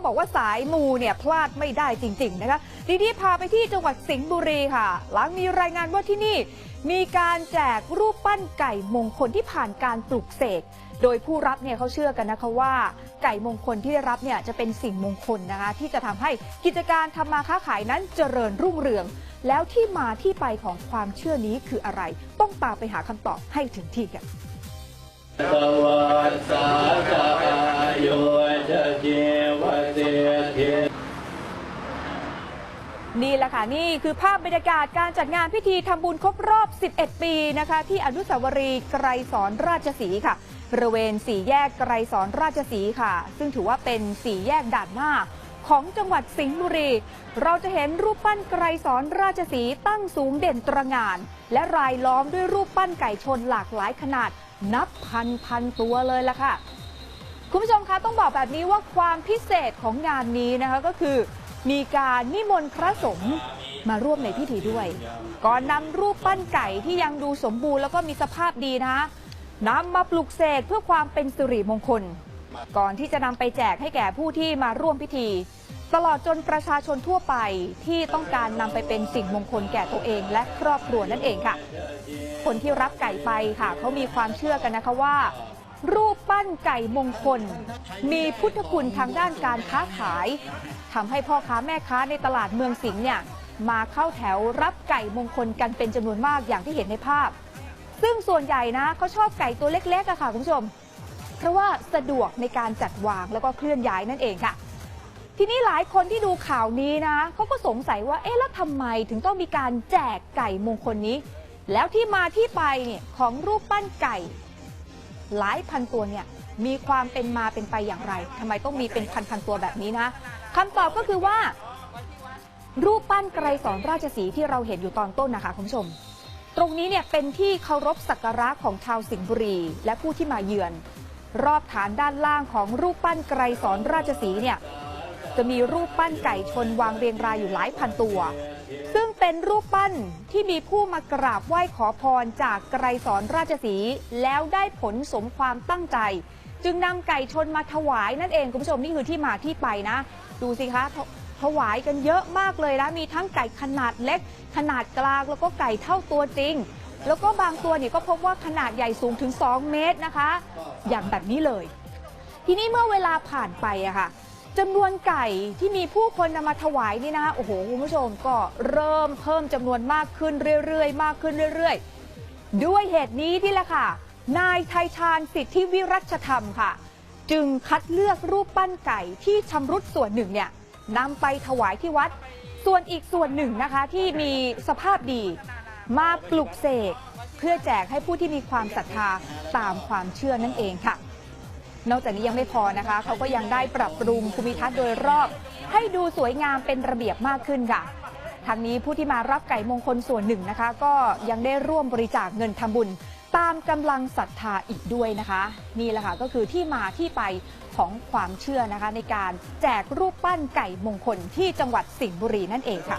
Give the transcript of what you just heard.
ต้องบอกว่าสายมูเนี่ยพลาดไม่ได้จริง ๆ นะคะทีนี้พาไปที่จังหวัดสิงห์บุรีค่ะ หลังมีรายงานว่าที่นี่ มีการแจกรูปปั้นไก่มงคลที่ผ่านการปลุกเสกโดยผู้รับเนี่ยเขาเชื่อกันนะคะว่า ไก่มงคลที่ได้รับเนี่ยจะเป็นสิ่งมงคลนะคะ ที่จะทำให้กิจการทำมาค้าขายนั้นเจริญรุ่งเรือง แล้วที่มาที่ไปของความเชื่อนี้คืออะไร ต้องตามไปหาคำตอบให้ถึงที่กันสวัสสาคาโยจเจวเสเท นี่แหละค่ะ นี่คือภาพบรรยากาศการจัดงานพิธีทำบุญครบรอบ 11 ปีนะคะ ที่อนุสาวรีย์ไกรสอนราชสีค่ะบริเวณสี่แยกไกรสอนราชสีค่ะ ซึ่งถือว่าเป็นสี่แยกด่านหน้าของจังหวัดสิงห์บุรี เราจะเห็นรูปปั้นไกรสอนราชสีตั้งสูงเด่นตระหง่าน และรายล้อมด้วยรูปปั้นไก่ชนหลากหลายขนาด นับพันพันตัวเลยล่ะค่ะ คุณผู้ชมคะต้องบอกแบบนี้ว่าความพิเศษของงานนี้นะคะก็คือ มีการนิมนต์พระสงฆ์มาร่วมในพิธีด้วย ก่อนนำรูปปั้นไก่ที่ยังดูสมบูรณ์แล้วก็มีสภาพดีนะนำมาปลุกเสกเพื่อความเป็นสิริมงคล ก่อนที่จะนำไปแจกให้แก่ผู้ที่มาร่วมพิธี ตลอดจนประชาชนทั่วไปที่ต้องการนำไปเป็นสิ่งมงคลแก่ตัวเองและครอบครัวนั่นเองค่ะ คนที่รับไก่ไปค่ะเขามีความเชื่อกันนะคะว่า รูปปั้นไก่มงคล มีพุทธคุณทางด้านการค้าขายทำให้พ่อค้าแม่ค้าในตลาดเมืองสิงห์เนี่ยมาเข้าแถวรับไก่มงคลกันเป็นจำนวนมากอย่างที่เห็นในภาพ ซึ่งส่วนใหญ่นะเขาชอบไก่ตัวเล็กๆอะค่ะคุณผู้ชม เพราะว่าสะดวกในการจัดวางแล้วก็เคลื่อนย้ายนั่นเองค่ะ ทีนี้หลายคนที่ดูข่าวนี้นะเขาก็สงสัยว่าเอ๊ะแล้วทำไมถึงต้องมีการแจกไก่มงคลนี้ แล้วที่มาที่ไปเนี่ยของรูปปั้นไก่ หลายพันตัวเนี่ยมีความเป็นมาเป็นไปอย่างไรทำไมต้องมีเป็นพันพันตัวแบบนี้นะคำตอบก็คือว่า รูปปั้นไกรสอนราชสีที่เราเห็นอยู่ตอนต้นนะคะคุณผู้ชม ตรงนี้เนี่ยเป็นที่เคารพสักการะของชาวสิงห์บุรี และผู้ที่มาเยือน รอบฐานด้านล่างของรูปปั้นไกรสอนราชสีเนี่ย จะมีรูปปั้นไก่ชนวางเรียงรายอยู่หลายพันตัว ซึ่งเป็นรูปปั้นที่มีผู้มากราบไหว้ขอพรจากไกรสอนราชสีแล้วได้ผลสมความตั้งใจ จึงนำไก่ชนมาถวายนั่นเองคุณผู้ชมนี่คือที่มาที่ไปนะ ดูสิคะถถวายกันเยอะมากเลยนะมีทั้งไก่ขนาดเล็ก ขนาดกลางแล้วก็ไก่เท่าตัวจริง แล้วก็บางตัวเนี่ยก็พบว่าขนาดใหญ่สูงถึง 2 เมตรนะคะ อย่างแบบนี้เลย ทีนี้เมื่อเวลาผ่านไปอะค่ะ จำนวนไก่ที่มีผู้คนนำมาถวายนี่นะโอ้โหคุณผู้ชมก็เริ่มเพิ่มจำนวนมากขึ้นเรื่อยๆ มากขึ้นเรื่อยๆ ด้วยเหตุนี้ที่แหละค่ะ นายไทยชาญสิทธิวิรัชธรรมค่ะ จึงคัดเลือกรูปปั้นไก่ที่ชำรุดส่วนหนึ่งเนี่ยนำไปถวายที่วัด ส่วนอีกส่วนหนึ่งนะคะที่มีสภาพดีมาปลุกเสกเพื่อแจกให้ผู้ที่มีความศรัทธาตามความเชื่อนั่นเองค่ะ นอกจากนี้ยังไม่พอนะคะ เขาก็ยังได้ปรับปรุงภูมิทัศน์โดยรอบ ให้ดูสวยงามเป็นระเบียบมากขึ้นค่ะทางนี้ผู้ที่มารับไก่มงคลส่วนหนึ่งนะคะ ก็ยังได้ร่วมบริจาคเงินทำบุญ ตามกำลังศรัทธาอีกด้วยนะคะ นี่แหละค่ะก็คือที่มาที่ไปของความเชื่อนะคะ ในการแจกรูปปั้นไก่มงคลที่จังหวัดสิงห์บุรีนั่นเองค่ะ